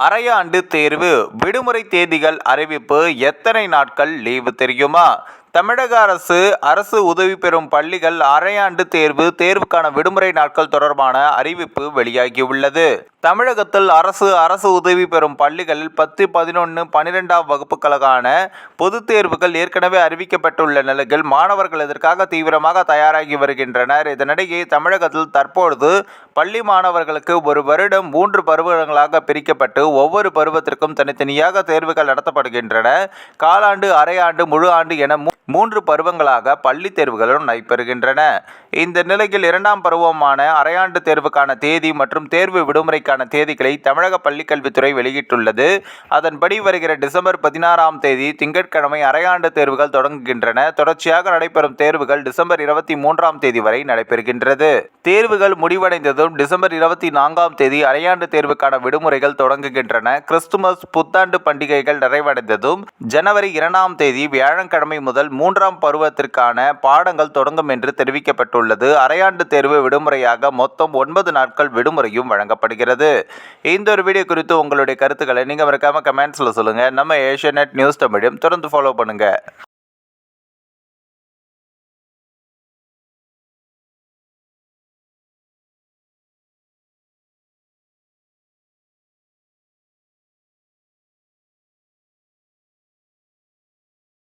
அரையாண்டு தேர்வு விடுமுறை தேதிகள் அறிவிப்பு எத்தனை நாட்கள் லீவு தெரியுமா? தமிழக அரசு அரசு உதவி பெறும் பள்ளிகள் அரையாண்டு தேர்வு தேர்வுக்கான விடுமுறை நாட்கள் தொடர்பான அறிவிப்பு வெளியாகியுள்ளது. தமிழகத்தில் அரசு அரசு உதவி பெறும் பள்ளிகளில் பத்து பதினொன்று பன்னிரெண்டாம் வகுப்புகளுக்கான பொதுத் தேர்வுகள் ஏற்கனவே அறிவிக்கப்பட்டுள்ள நிலையில் மாணவர்கள் இதற்காக தீவிரமாக தயாராகி வருகின்றனர்? இதனிடையே தமிழகத்தில் தற்பொழுது பள்ளி மாணவர்களுக்கு ஒரு வருடம் மூன்று பருவங்களாக பிரிக்கப்பட்டு ஒவ்வொரு பருவத்திற்கும் தனித்தனியாக தேர்வுகள் நடத்தப்படுகின்றன. காலாண்டு அரையாண்டு முழு ஆண்டு என மூன்று பருவங்களாக பள்ளி தேர்வுகளும் நடைபெறுகின்றன. இந்த நிலையில் இரண்டாம் பருவமான அரையாண்டு தேர்வுக்கான தேதி மற்றும் தேர்வு விடுமுறைக்கான தேதிகளை தமிழக பள்ளிக்கல்வித்துறை வெளியிட்டுள்ளது. அதன்படி வருகிற டிசம்பர் பதினாறாம் தேதி திங்கட்கிழமை அரையாண்டு தேர்வுகள் தொடங்குகின்றன. தொடர்ச்சியாக நடைபெறும் தேர்வுகள் டிசம்பர் இருபத்தி மூன்றாம் தேதி வரை நடைபெறுகின்றது. தேர்வுகள் முடிவடைந்ததும் டிசம்பர் இருபத்தி நான்காம் தேதி அரையாண்டு தேர்வுக்கான விடுமுறைகள் தொடங்குகின்றன. கிறிஸ்துமஸ் புத்தாண்டு பண்டிகைகள் நிறைவடைந்ததும் ஜனவரி இரண்டாம் தேதி வியாழக்கிழமை முதல் மூன்றாம் பருவத்திற்கான பாடங்கள் தொடங்கும் என்று தெரிவிக்கப்பட்டுள்ளது. அரையாண்டு தேர்வு விடுமுறையாக மொத்தம் ஒன்பது நாட்கள் விடுமுறையும் வழங்கப்படுகிறது. இந்த ஒரு வீடியோ குறித்து உங்களுடைய கருத்துக்களை நீங்கள் மறக்காமல் கமெண்ட்ஸில் சொல்லுங்கள் நம்ம ஏஷியா நியூஸ் தமிழையும் தொடர்ந்து ஃபாலோ பண்ணுங்கள்